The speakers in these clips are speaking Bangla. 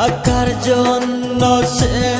টাকার জন্য সে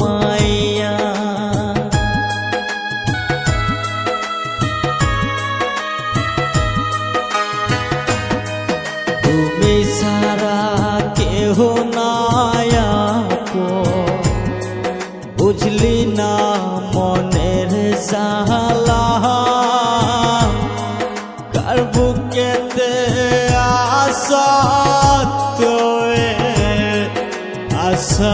বুঝলি না মনের সালা? কার বুকেতে আশা? তোয়ে আশা